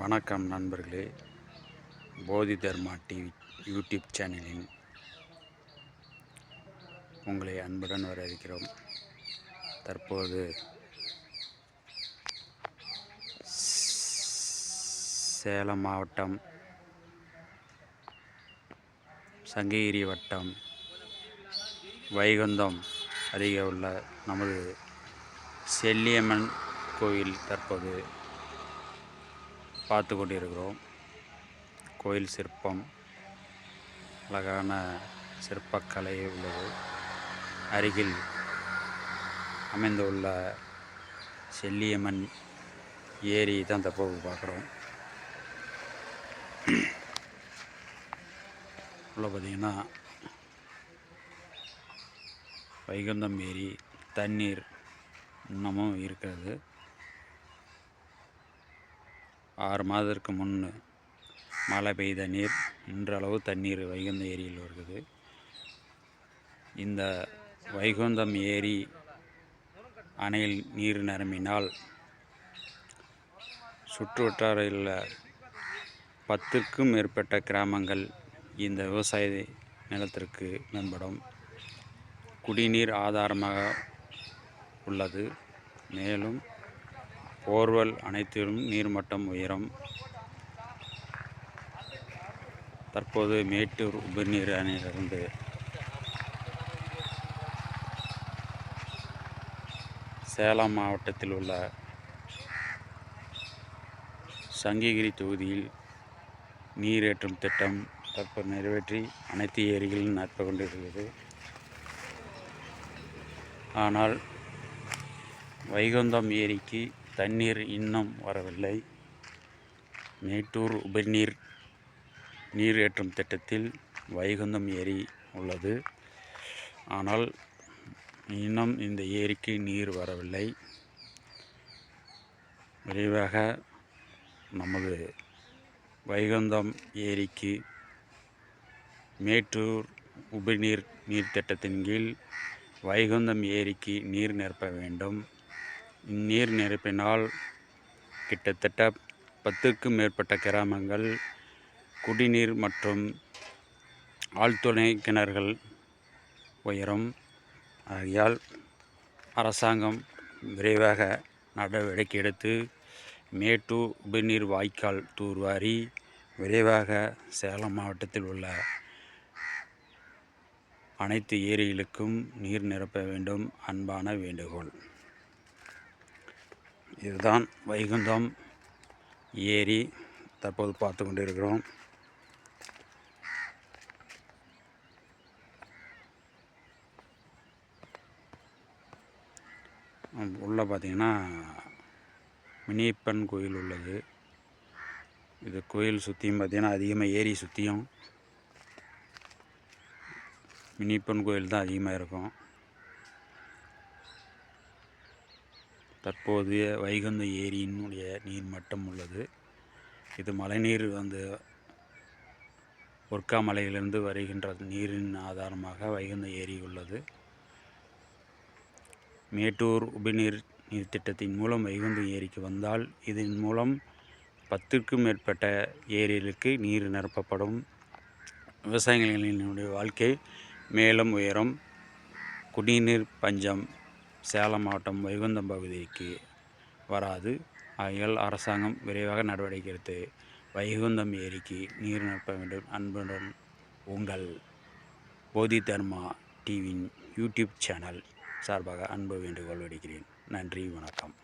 வணக்கம் நண்பர்களே. போதி தர்மா டிவி யூடியூப் சேனலின் உங்களை அன்புடன் வரவேற்கிறோம். தற்போது சேலம் மாவட்டம் சங்ககிரி வட்டம் வைகுந்தம் அருகே உள்ள நமது செல்லியம்மன் கோயில் தற்போது பார்த்து கொண்டிருக்கிறோம். கோயில் சிற்பம் அழகான சிற்பக்கலை உள்ளது. அருகில் அமைந்துள்ள செல்லியம்மன் ஏரி தான் தற்போது பார்க்குறோம். உள்ள பார்த்திங்கன்னா வைகுந்தம் ஏரி தண்ணீர் இன்னமும் இருக்கிறது. ஆறு மாதத்திற்கு முன் மழை பெய்த நீர் இன்றளவு தண்ணீர் வைகுந்த ஏரியில் வருகிறது இந்த வைகுந்தம் ஏரி அணையில் நீர் நிரம்பினால் சுற்று வட்டாரில் பத்துக்கும் மேற்பட்ட கிராமங்கள் இந்த விவசாய நிலத்திற்கு மேம்படும். குடிநீர் ஆதாரமாக உள்ளது. மேலும் போர்வெல் அனைத்திலும் நீர்மட்டம் உயரம். தற்போது மேட்டூர் உபரிநீர் அணையிலிருந்து சேலம் மாவட்டத்தில் உள்ள சங்ககிரி தொகுதியில் நீரேற்றும் திட்டம் தற்போது நிறைவேற்றி அனைத்து ஏரிகளிலும் நடத்து கொண்டிருக்கிறது. ஆனால் வைகுந்தம் ஏரிக்கு தண்ணீர் இன்னும் வரவில்லை. மேட்டூர் உபநீர் நீர் ஏற்றும் திட்டத்தில் வைகுந்தம் ஏரி உள்ளது. ஆனால் இன்னும் இந்த ஏரிக்கு நீர் வரவில்லை. விரைவாக நமது வைகுந்தம் ஏரிக்கு மேட்டூர் உபநீர் நீர் திட்டத்தின் கீழ் வைகுந்தம் ஏரிக்கு நீர் நிரப்ப வேண்டும். இந்நீர் நிரப்பினால் கிட்டத்தட்ட பத்துக்கும் மேற்பட்ட கிராமங்கள் குடிநீர் மற்றும் ஆழ்துணை கிணறுகள் உயரும். ஆகையால் அரசாங்கம் விரைவாக நடவடிக்கை எடுத்து மேட்டு உபநீர் வாய்க்கால் தூர்வாரி விரைவாக சேலம் மாவட்டத்தில் உள்ள அனைத்து ஏரிகளுக்கும் நீர் நிரப்ப வேண்டும். அன்பான வேண்டுகோள். இதுதான் வைகுந்தம் ஏரி தற்போது பார்த்து கொண்டிருக்கிறோம். உள்ளே பார்த்தீங்கன்னா மினியப்பன் கோயில் உள்ளது. இது கோயில் சுற்றியும் பார்த்தீங்கன்னா அதிகமாக ஏரி சுற்றியும் மினிப்பன் கோயில் தான் அதிகமாக இருக்கும். தற்போதைய வைகுந்த ஏரியினுடைய நீர் மட்டம் உள்ளது. இது மழைநீர் வந்து ஒர்க்கா மலையிலிருந்து வருகின்ற நீரின் ஆதாரமாக வைகுந்த ஏரி உள்ளது. மேட்டூர் உபநீர் நீர் திட்டத்தின் மூலம் வைகுந்த ஏரிக்கு வந்தால் இதன் மூலம் பத்திற்கும் மேற்பட்ட ஏரிகளுக்கு நீர் நிரப்பப்படும். விவசாயிகளினுடைய வாழ்க்கை மேலும் உயரும். குடிநீர் பஞ்சம் சேலம் மாவட்டம் வைகுந்தம் பகுதிக்கு வராது. ஆகியால் அரசாங்கம் விரைவாக நடவடிக்கை எடுத்து வைகுந்தம் ஏரிக்கு நீர் நிரப்ப வேண்டும். அன்புடன் உங்கள் போதி தர்மா டிவியின் யூடியூப் சேனல் சார்பாக அன்பு வேண்டுகோள் விடுக்கிறேன். நன்றி வணக்கம்.